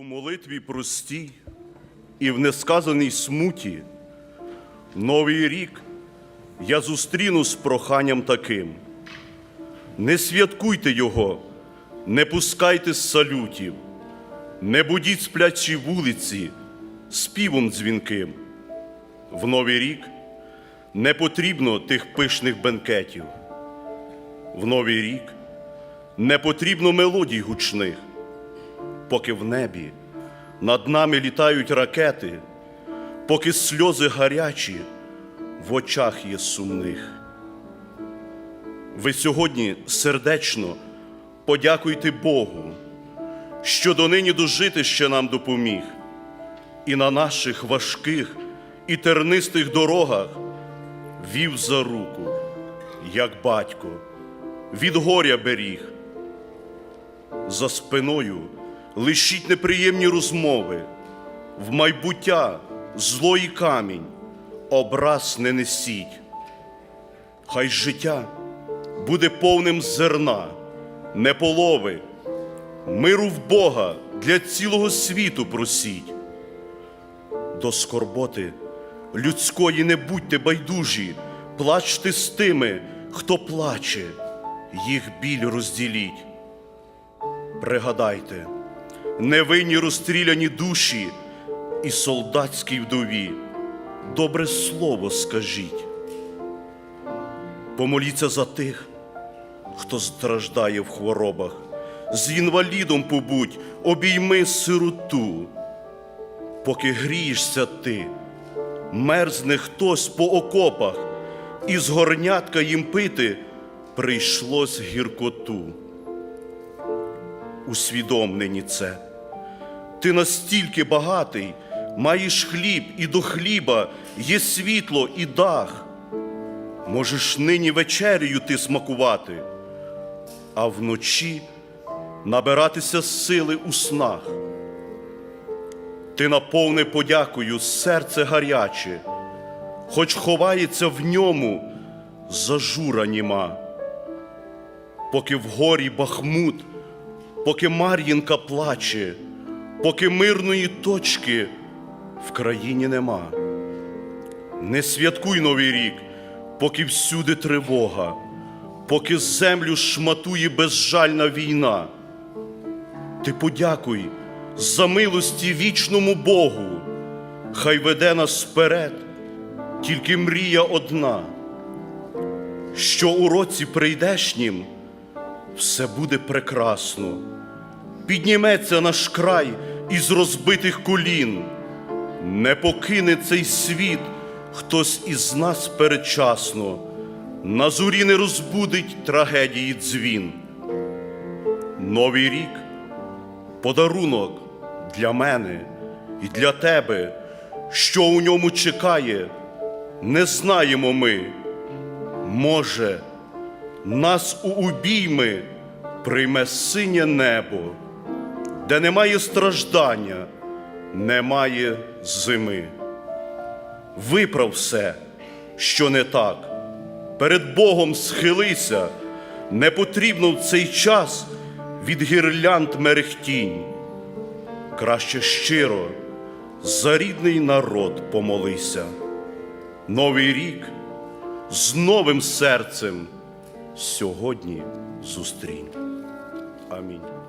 У молитві простій і в несказаній смуті новий рік я зустріну з проханням таким. Не святкуйте його, не пускайте з салютів, не будіть сплячі вулиці співом дзвінким. В новий рік не потрібно тих пишних бенкетів. В новий рік не потрібно мелодій гучних поки в небі. Над нами літають ракети, поки сльози гарячі в очах є сумних. Ви сьогодні сердечно подякуйте Богу, що донині дожити ще нам допоміг, і на наших важких і тернистих дорогах вів за руку, як батько, від горя беріг. За спиною лишіть неприємні розмови, в майбуття злої камінь, образ не несіть. Хай життя буде повним зерна, не полови, миру в Бога для цілого світу просіть. До скорботи людської не будьте байдужі, плачте з тими, хто плаче, їх біль розділіть. Пригадайте, невинні розстріляні душі і солдатській вдові, добре слово скажіть. Помоліться за тих, хто страждає в хворобах, з інвалідом побудь, обійми сироту, поки грієшся ти, мерзне хтось по окопах, і з горнятка їм пити прийшлось гіркоту. Усвідомлені це. Ти настільки багатий, маєш хліб і до хліба є світло і дах. Можеш нині вечерею ти смакувати, а вночі набиратися сили у снах. Ти наповни подякою серце гаряче, хоч ховається в ньому зажура німа, поки в горі бахмут поки Мар'їнка плаче, поки мирної точки в країні нема. Не святкуй новий рік, поки всюди тривога, поки землю шматує безжальна війна. Ти подякуй за милості вічному Богу, хай веде нас вперед, тільки мрія одна, що у році прийдешнім все буде прекрасно. Підніметься наш край із розбитих колін, не покине цей світ хтось із нас передчасно, на зорі не розбудить трагедії дзвін. Новий рік подарунок для мене і для тебе, що у ньому чекає, не знаємо ми. Може, нас у убійми прийме синє небо, де немає страждання, немає зими. Виправ все, що не так, перед Богом схилися, не потрібно в цей час від гірлянд мерехтінь. Краще щиро за рідний народ помолися. Новий рік з новим серцем сьогодні зустрінь. Амінь.